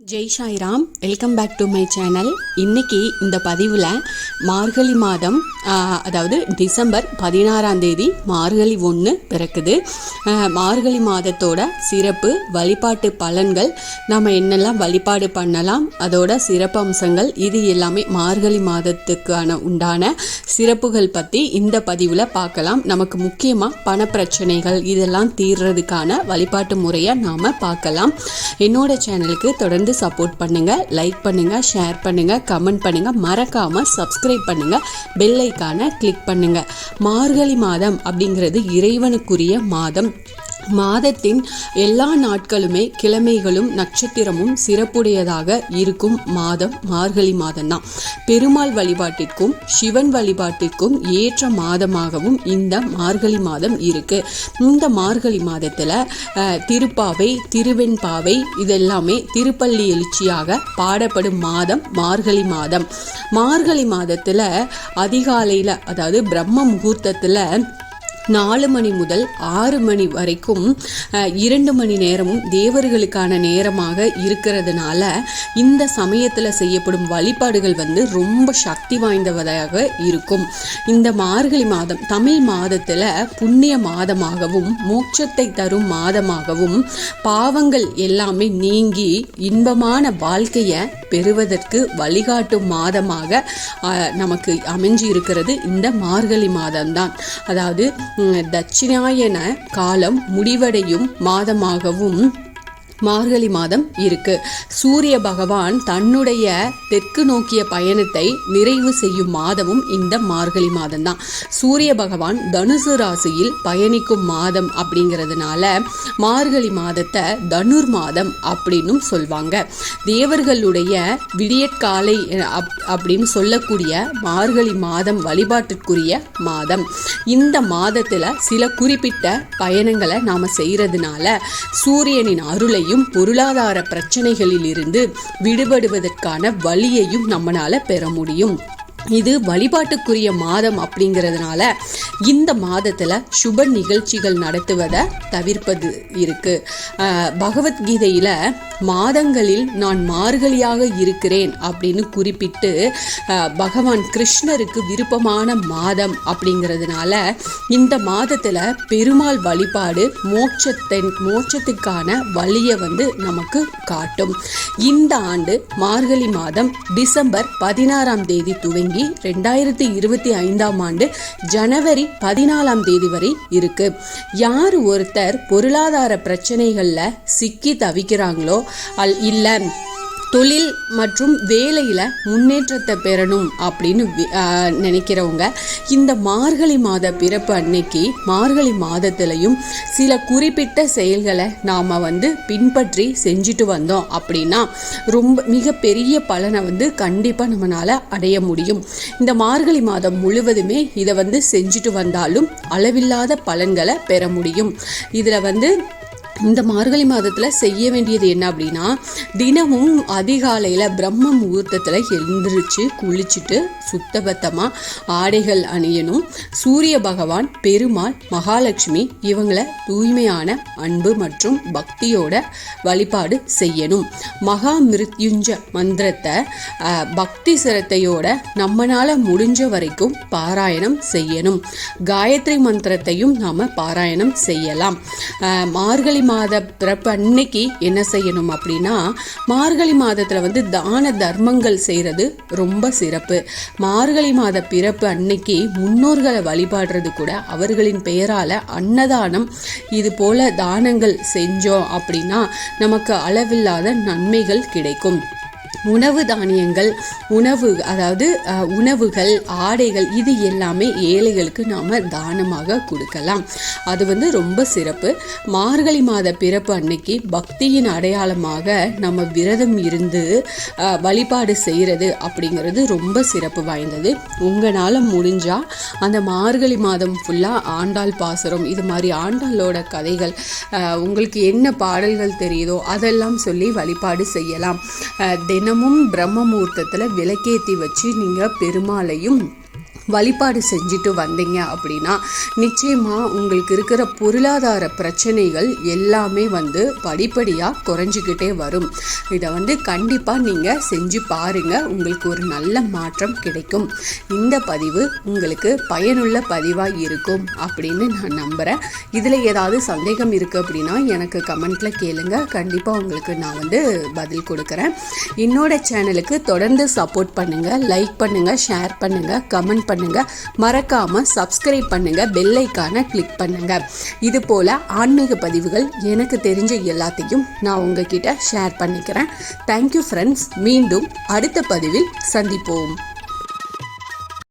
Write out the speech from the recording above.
Jai Sairam welcome back to my channel இன்னைக்கு இந்த பதிவில் மார்கழி மாதம் அதாவது டிசம்பர் பதினாறாம் தேதி மார்கழி ஒன்று பிறக்குது. மார்கழி மாதத்தோட சிறப்பு வழிபாட்டு பலன்கள் நம்ம என்னெல்லாம் வழிபாடு பண்ணலாம் அதோட சிறப்பு அம்சங்கள் இது எல்லாமே மார்கழி மாதத்துக்கான உண்டான சிறப்புகள் பற்றி இந்த பதிவில் பார்க்கலாம். நமக்கு முக்கியமாக பணப்பிரச்சனைகள் இதெல்லாம் தீர்றதுக்கான வழிபாட்டு முறையை நாம் பார்க்கலாம். என்னோட சேனலுக்கு தொடர்ந்து சப்போர்ட் பண்ணுங்க லைக் பண்ணுங்க ஷேர் பண்ணுங்க கமெண்ட் பண்ணுங்க. மறக்காம சப்ஸ்கிரைப் பண்ணுங்க. பெல் ஐக்கானை கிளிக் பண்ணுங்க. மார்கழி மாதம் அப்படிங்கிறது இறைவனுக்குரிய மாதம். மாதத்தின் எல்லா நாட்களுமே கிழமைகளும் நட்சத்திரமும் சிறப்புடையதாக இருக்கும் மாதம் மார்கழி மாதம் தான் பெருமாள் வழிபாட்டிற்கும் சிவன் வழிபாட்டிற்கும் ஏற்ற மாதமாகவும் இந்த மார்கழி மாதம் இருக்கு. இந்த மார்கழி மாதத்துல திருப்பாவை திருவெண்பாவை இதெல்லாமே திருப்பள்ளி எழுச்சியாக பாடப்படும் மாதம் மார்கழி மாதம். மார்கழி மாதத்துல அதிகாலையில அதாவது பிரம்ம முகூர்த்தத்துல நாலு மணி முதல் ஆறு மணி வரைக்கும் இரண்டு மணி நேரமும் தேவர்களுக்கான நேரமாக இருக்கிறதுனால இந்த சமயத்தில் செய்யப்படும் வழிபாடுகள் வந்து ரொம்ப சக்தி வாய்ந்தவதாக இருக்கும். இந்த மார்கழி மாதம் தமிழ் மாதத்தில் புண்ணிய மாதமாகவும் மோட்சத்தை தரும் மாதமாகவும் பாவங்கள் எல்லாமே நீங்கி இன்பமான வாழ்க்கையை பெறுவதற்கு வழிகாட்டும் மாதமாக நமக்கு அமைஞ்சு இருக்கிறது இந்த மார்கழி மாதம்தான். அதாவது தட்சிணாயன காலம் முடிவடையும் மாதமாகவும் மார்கழி மாதம் இருக்கு. சூரிய பகவான் தன்னுடைய தெற்கு நோக்கிய பயணத்தை நிறைவு செய்யும் மாதமும் இந்த மார்கழி மாதம்தான். சூரிய பகவான் தனுசு ராசியில் பயணிக்கும் மாதம் அப்படிங்கிறதுனால மார்கழி மாதத்தை தனுர் மாதம் அப்படின்னும் சொல்வாங்க. தேவர்களுடைய விடியற்காலை அப்- அப்படின்னு சொல்லக்கூடிய மார்கழி மாதம் வழிபாட்டிற்குரிய மாதம். இந்த மாதத்தில் சில குறிப்பிட்ட பயணங்களை நாம் செய்கிறதுனால சூரியனின் அருளை அருளையும் பொருளாதார பிரச்சனைகளில் இருந்து விடுபடுவதற்கான வழியையும் நம்மளால பெற முடியும். இது வழிபாட்டுக்குரிய மாதம் அப்படிங்கிறதுனால இந்த மாதத்தில் சுப நிகழ்ச்சிகள் நடத்துவதை தவிர்ப்பது இருக்குது பகவத்கீதையில் மாதங்களில் நான் மார்கழியாக இருக்கிறேன் அப்படின்னு குறிப்பிட்டு பகவான் கிருஷ்ணருக்கு விருப்பமான மாதம் அப்படிங்கிறதுனால இந்த மாதத்தில் பெருமாள் வழிபாடு மோட்சத்தை மோட்சத்துக்கான வழியை வந்து நமக்கு காட்டும். இந்த ஆண்டு மார்கழி மாதம் டிசம்பர் பதினாறாம் தேதி துவங்கி ரெண்டாயிரத்தி இருபத்தி ஐந்தாம் ஆண்டு ஜனவரி பதினாலாம் தேதி வரை இருக்கு. யார் ஒருத்தர் பொருளாதார பிரச்சனைகள்ல சிக்கி தவிக்கிறாங்களோ அல் இல்ல. தொழில் மற்றும் வேலையில் முன்னேற்றத்தை பெறணும் அப்படின்னு வி- நினைக்கிறவங்க இந்த மார்கழி மாத பிறப்பு அன்னைக்கு மார்கழி மாதத்துலையும் சில குறிப்பிட்ட செயல்களை நாம் வந்து பின்பற்றி செஞ்சுட்டு வந்தோம் அப்படின்னா ரொம்ப மிகப்பெரிய பலனை வந்து கண்டிப்பாக நம்மளால் அடைய முடியும். இந்த மார்கழி மாதம் முழுவதுமே இதை வந்து செஞ்சுட்டு வந்தாலும் அளவில்லாத பலன்களை பெற முடியும். இதில் வந்து இந்த மார்கழி மாதத்தில் செய்ய வேண்டியது என்ன அப்படின்னா தினமும் அதிகாலையில் பிரம்ம முகூர்த்தத்தில் எழுந்திரிச்சு குளிச்சுட்டு சுத்தபத்தமாக ஆடைகள் அணியணும். சூரிய பகவான் பெருமாள் மகாலட்சுமி இவங்களை தூய்மையான அன்பு மற்றும் பக்தியோட வழிபாடு செய்யணும். மகா மிருத்யுஞ்ச மந்திரத்தை பக்தி சிரத்தையோட நம்மளால் முடிஞ்ச வரைக்கும் பாராயணம் செய்யணும். காயத்ரி மந்திரத்தையும் நாம் பாராயணம் செய்யலாம். மார்கழி மாத பிறப்பு அன்னைக்கு என்ன செய்யணும் அப்படின்னா மார்கழி மாதத்துல வந்து தான தர்மங்கள் செய்யறது ரொம்ப சிறப்பு. மார்கழி மாத பிறப்பு அன்னைக்கு முன்னோர்களை வழிபாடுறது கூட அவர்களின் பெயரால அன்னதானம். இது போல தானங்கள் செஞ்சோம் அப்படின்னா நமக்கு அளவில்லாத நன்மைகள் கிடைக்கும். உணவு தானியங்கள் உணவு அதாவது உணவுகள் ஆடைகள் இது எல்லாமே ஏழைகளுக்கு நாம் தானமாக கொடுக்கலாம். அது வந்து ரொம்ப சிறப்பு. மார்கழி மாத பிறப்பு அன்னைக்கு பக்தியின் அடையாளமாக நம்ம விரதம் இருந்து வழிபாடு செய்கிறது அப்படிங்கிறது ரொம்ப சிறப்பு வாய்ந்தது. உங்களால் முடிஞ்சால் அந்த மார்கழி மாதம் ஃபுல்லாக ஆண்டாள் பாசுரம் இது மாதிரி ஆண்டாளோட கதைகள் உங்களுக்கு என்ன பாடல்கள் தெரியுதோ அதெல்லாம் சொல்லி வழிபாடு செய்யலாம். தென் தினமும் பிரம்ம முகூர்த்தத்தில் விளக்கேற்றி வச்சு நீங்கள் பெருமாளையும் வழிபாடு செஞ்சுட்டு வந்தீங்க அப்படின்னா நிச்சயமாக உங்களுக்கு இருக்கிற பொருளாதார பிரச்சனைகள் எல்லாமே வந்து படிப்படியாக குறைஞ்சிக்கிட்டே வரும். இதை வந்து கண்டிப்பாக நீங்கள் செஞ்சு பாருங்கள் உங்களுக்கு ஒரு நல்ல மாற்றம் கிடைக்கும். இந்த பதிவு உங்களுக்கு பயனுள்ள பதிவாக இருக்கும் அப்படின்னு நான் நம்புகிறேன் இதில் ஏதாவது சந்தேகம் இருக்குது அப்படின்னா எனக்கு கமெண்ட்டில் கேளுங்க. கண்டிப்பாக உங்களுக்கு நான் வந்து பதில் கொடுக்குறேன். என்னோட சேனலுக்கு தொடர்ந்து சப்போர்ட் பண்ணுங்கள் லைக் பண்ணுங்கள் ஷேர் பண்ணுங்கள் கமெண்ட் பண்ணுங்கள் மறக்காமல் சப்ஸ்கிரைப் பண்ணுங்கள் பெல்லைக்கான கிளிக் பண்ணுங்கள் இது போல் ஆன்மீக பதிவுகள் எனக்கு தெரிஞ்ச எல்லாத்தையும் நான் உங்ககிட்ட ஷேர் பண்ணிக்கிறேன். தேங்க்யூ ஃப்ரெண்ட்ஸ் மீண்டும் அடுத்த பதிவில் சந்திப்போம்.